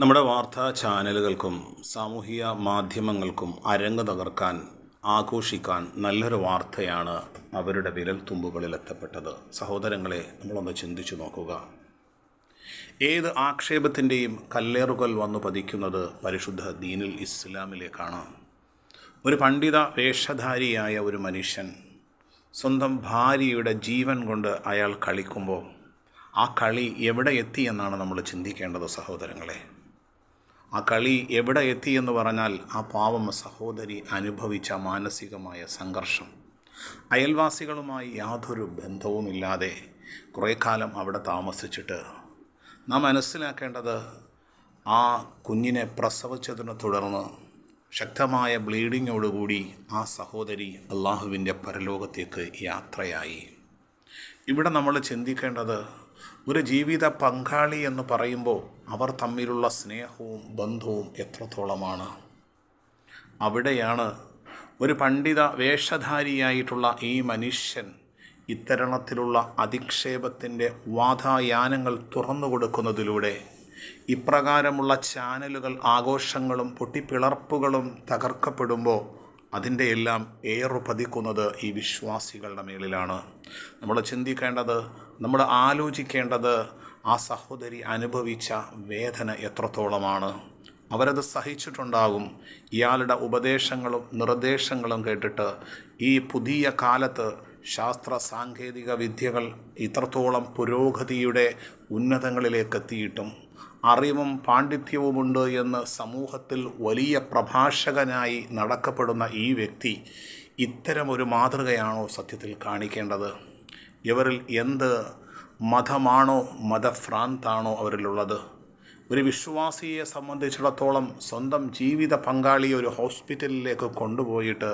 നമ്മുടെ വാർത്താ ചാനലുകൾക്കും സാമൂഹിക മാധ്യമങ്ങൾക്കും അരങ്ങ് തകർക്കാൻ ആഘോഷിക്കാൻ നല്ലൊരു വാർത്തയാണ് അവരുടെ വിരൽ തുമ്പുകളിൽ എത്തപ്പെട്ടത്. സഹോദരങ്ങളെ നമ്മളൊന്ന് ചിന്തിച്ചു നോക്കുക. ഏത് ആക്ഷേപത്തിന്റെയും കല്ലേറുകൾ വന്നു പതിക്കുന്നത് പരിശുദ്ധ ദീനുൽ ഇസ്ലാമിലേക്കാണ്. ഒരു പണ്ഡിത വേഷധാരിയായ ഒരു മനുഷ്യൻ സ്വന്തം ഭാര്യയുടെ ജീവൻ കൊണ്ട് അയാൾ കളിക്കുമ്പോൾ ആ കളി എവിടെ എത്തി എന്നാണ് നമ്മൾ ചിന്തിക്കേണ്ടത് സഹോദരങ്ങളെ? ആ കളി എവിടെ എത്തി എന്ന് പറഞ്ഞാൽ ആ പാവമ സഹോദരി അനുഭവിച്ച മാനസികമായ സംഘർഷം. അയൽവാസികളുമായി യാതൊരു ബന്ധവുമില്ലാതെ കുറേ കാലം അവിടെ താമസിച്ചിട്ട് നാം മനസ്സിലാക്കേണ്ടത് ആ കുഞ്ഞിനെ പ്രസവിച്ചതിനെ തുടർന്ന് ശക്തമായ ബ്ലീഡിങ്ങോടുകൂടി ആ സഹോദരി അള്ളാഹുവിന്റെ പരലോകത്തേക്ക് യാത്രയായി. ഇവിടെ നമ്മൾ ചിന്തിക്കേണ്ടത് ഒരു ജീവിത പങ്കാളി എന്ന് പറയുമ്പോൾ അവർ തമ്മിലുള്ള സ്നേഹവും ബന്ധവും എത്രത്തോളമാണ്. അവിടെയാണ് ഒരു പണ്ഡിത വേഷധാരിയായിട്ടുള്ള ഈ മനുഷ്യൻ ഇത്തരണത്തിലുള്ള അധിക്ഷേപത്തിന്റെ വാതായാനങ്ങൾ തുറന്നു കൊടുക്കുന്നതിലൂടെ ഇപ്രകാരമുള്ള ചാനലുകൾ ആഘോഷങ്ങളും പൊട്ടിപ്പിളർപ്പുകളും തകർക്കപ്പെടുമ്പോൾ അതിന്റെ എല്ലാം ഏറു പതിക്കുന്നത് ഈ വിശ്വാസികളുടെ മേളിലാണ് നമ്മൾ ചിന്തിക്കേണ്ടത് നമ്മൾ ആലോചിക്കേണ്ടത് ആ സഹോദരി അനുഭവിച്ച വേദന എത്രത്തോളമാണ്. അവരത് സഹിച്ചിട്ടുണ്ടാകും. ഇയാളുടെ ഉപദേശങ്ങളും നിർദ്ദേശങ്ങളും കേട്ടിട്ട് ഈ പുതിയ കാലത്ത് ശാസ്ത്ര സാങ്കേതിക വിദ്യകൾ ഇത്രത്തോളം പുരോഗതിയുടെ ഉന്നതങ്ങളിലേക്കെത്തിയിട്ടും അറിവും പാണ്ഡിത്യവുമുണ്ട് എന്ന് സമൂഹത്തിൽ വലിയ പ്രഭാഷകനായി നടക്കപ്പെടുന്ന ഈ വ്യക്തി ഇത്തരമൊരു മാതൃകയാണോ സത്യത്തിൽ കാണിക്കേണ്ടത്? ഇവരിൽ എന്ത് മതമാണോ മതഭ്രാന്താണോ അവരിലുള്ളത്? ഒരു വിശ്വാസിയെ സംബന്ധിച്ചിടത്തോളം സ്വന്തം ജീവിത പങ്കാളിയെ ഒരു ഹോസ്പിറ്റലിലേക്ക് കൊണ്ടുപോയിട്ട്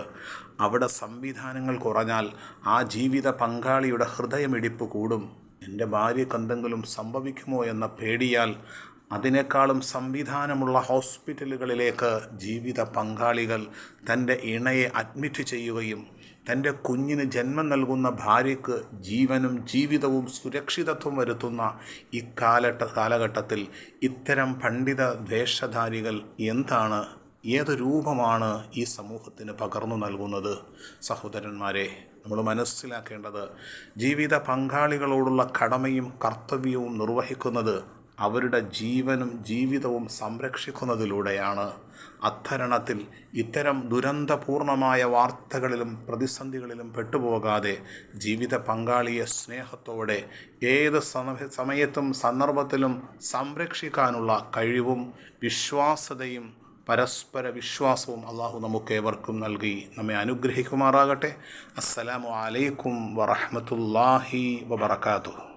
അവിടെ സംവിധാനങ്ങൾ കുറഞ്ഞാൽ ആ ജീവിത പങ്കാളിയുടെ ഹൃദയമിടിപ്പ് കൂടും. എന്റെ ഭാര്യയ്ക്ക് എന്തെങ്കിലും സംഭവിക്കുമോ എന്ന പേടിയാൽ അതിനേക്കാളും സംവിധാനമുള്ള ഹോസ്പിറ്റലുകളിലേക്ക് ജീവിത പങ്കാളികൾ തന്റെ ഇണയെ അഡ്മിറ്റ് ചെയ്യുകയും തന്റെ കുഞ്ഞിന് ജന്മം നൽകുന്ന ഭാര്യയ്ക്ക് ജീവനും ജീവിതവും സുരക്ഷിതത്വം വരുത്തുന്ന ഈ കാലഘട്ട കാലഘട്ടത്തിൽ ഇത്തരം പണ്ഡിത വേഷധാരികൾ എന്താണ്? ഏത് രൂപമാണ് ഈ സമൂഹത്തിന് പകർന്നു നൽകുന്നത്? സഹോദരന്മാരെ നമ്മൾ മനസ്സിലാക്കേണ്ടത് ജീവിത പങ്കാളികളോടുള്ള കടമയും കർത്തവ്യവും നിർവഹിക്കുന്നത് അവരുടെ ജീവനും ജീവിതവും സംരക്ഷിക്കുന്നതിലൂടെയാണ് അത്തരണത്തിൽ ഇത്തരം ദുരന്തപൂർണമായ വാർത്തകളിലും പ്രതിസന്ധികളിലും പെട്ടുപോകാതെ ജീവിത പങ്കാളിയെ സ്നേഹത്തോടെ ഏത് സമയത്തും സന്ദർഭത്തിലും സംരക്ഷിക്കാനുള്ള കഴിവും വിശ്വാസതയും പരസ്പര വിശ്വാസവും അള്ളാഹു നമുക്കേവർക്കും നൽകി. നമ്മെ അനുഗ്രഹിക്കുമാറാകട്ടെ. അസ്സലാമു അലൈക്കും വറഹമത്തല്ലാഹി വബർക്കാത്തു